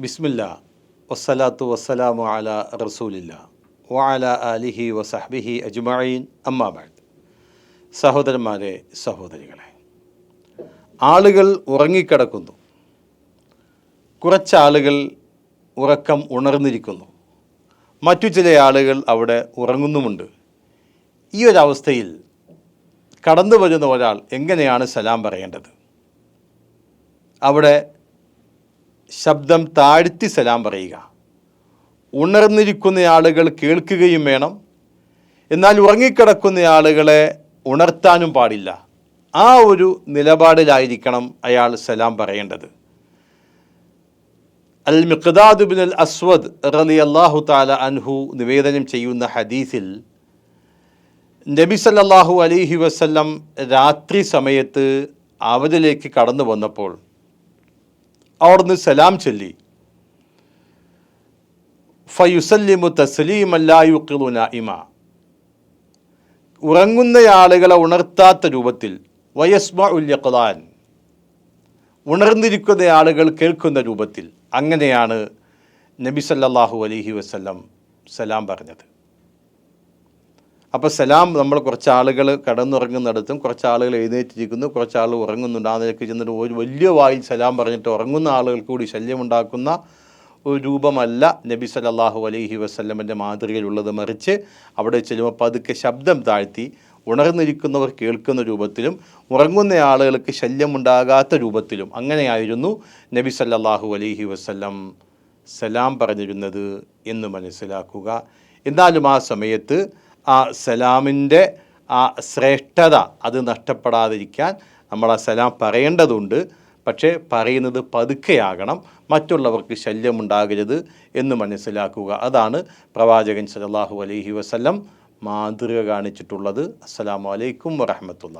ബിസ്മില്ല. വസ്സലാത്തു വസ്സലാമു അല റസൂലില്ല. വഅല അലിഹി വസഹ്ബിഹി അജ്മഈൻ. അമ്മാബാദ് സഹോദരന്മാരെ സഹോദരികളെ ആളുകൾ ഉറങ്ങിക്കിടക്കുന്നു. കുറച്ചാളുകൾ ഉറക്കം ഉണർന്നിരിക്കുന്നു. മറ്റു ചില ആളുകൾ അവിടെ ഉറങ്ങുന്നുമുണ്ട്. ഈ ഒരവസ്ഥയിൽ കടന്നു വരുന്ന ഒരാൾ എങ്ങനെയാണ് സലാം പറയേണ്ടത്? അവിടെ ശബ്ദം താഴ്ത്തി സലാം പറയുക. ഉണർന്നിരിക്കുന്ന ആളുകൾ കേൾക്കുകയും വേണം. എന്നാൽ ഉറങ്ങിക്കിടക്കുന്ന ആളുകളെ ഉണർത്താനും പാടില്ല. ആ ഒരു നിലപാടിലായിരിക്കണം അയാൾ സലാം പറയേണ്ടത്. അൽ മിഖദാദ് ബിൻ അൽ അസ്വദ് റലി അള്ളാഹു താല അൻഹു നിവേദനം ചെയ്യുന്ന ഹദീസിൽ നബി സല്ലാഹു അലിഹി വസല്ലം രാത്രി സമയത്ത് അവരിലേക്ക് കടന്നു വന്നപ്പോൾ അവിടുന്ന് സലാം ചൊല്ലി. ഫയുസല്ലിമു തസ്ലീമല്ലായുക്കിളു ഇമ ഉറങ്ങുന്ന ആളുകളെ ഉണർത്താത്ത രൂപത്തിൽ വയസ്മ ഉല്യഖലാൻ ഉണർന്നിരിക്കുന്ന ആളുകൾ കേൾക്കുന്ന രൂപത്തിൽ അങ്ങനെയാണ് നബി സല്ലാഹു അലഹി വസ്ലം സലാം പറഞ്ഞത്. അപ്പോൾ സലാം നമ്മൾ കുറച്ച് ആളുകൾ കടന്നുറങ്ങുന്നിടത്തും കുറച്ച് ആളുകൾ എഴുന്നേറ്റിരിക്കുന്നു കുറച്ച് ആൾ ഉറങ്ങുന്നുണ്ട്. ആ നിലയ്ക്ക് ചെന്നിട്ട് ഒരു വലിയ വായിൽ സലാം പറഞ്ഞിട്ട് ഉറങ്ങുന്ന ആളുകൾക്ക് കൂടി ശല്യമുണ്ടാക്കുന്ന ഒരു രൂപമല്ല നബി സല്ലല്ലാഹു അലൈഹി വസ്ല്ലമന്റെ മാതൃകയിലുള്ളത്. മറിച്ച് അവിടെ ചെല്ലുമ്പോൾ പതുക്കെ ശബ്ദം താഴ്ത്തി ഉണർന്നിരിക്കുന്നവർ കേൾക്കുന്ന രൂപത്തിലും ഉറങ്ങുന്ന ആളുകൾക്ക് ശല്യമുണ്ടാകാത്ത രൂപത്തിലും അങ്ങനെയായിരുന്നു നബി സല്ലാഹു അലൈഹി വസല്ലം സലാം പറഞ്ഞിരുന്നത് എന്ന് മനസ്സിലാക്കുക. എന്നാലും ആ സമയത്ത് ആ സലാമിന്റെ ആ ശ്രേഷ്ഠത അത് നഷ്ടപ്പെടാതിരിക്കാൻ നമ്മൾ ആ സലാം പറയേണ്ടതുണ്ട്. പക്ഷേ പറയുന്നത് പതുക്കെയാകണം. മറ്റുള്ളവർക്ക് ശല്യമുണ്ടാകരുത് എന്ന് മനസ്സിലാക്കുക. അതാണ് പ്രവാചകൻ സലാഹു അലഹി വസല്ലം മാതൃക കാണിച്ചിട്ടുള്ളത്. അസ്സാം വലൈക്കും വറഹമത്തുള്ള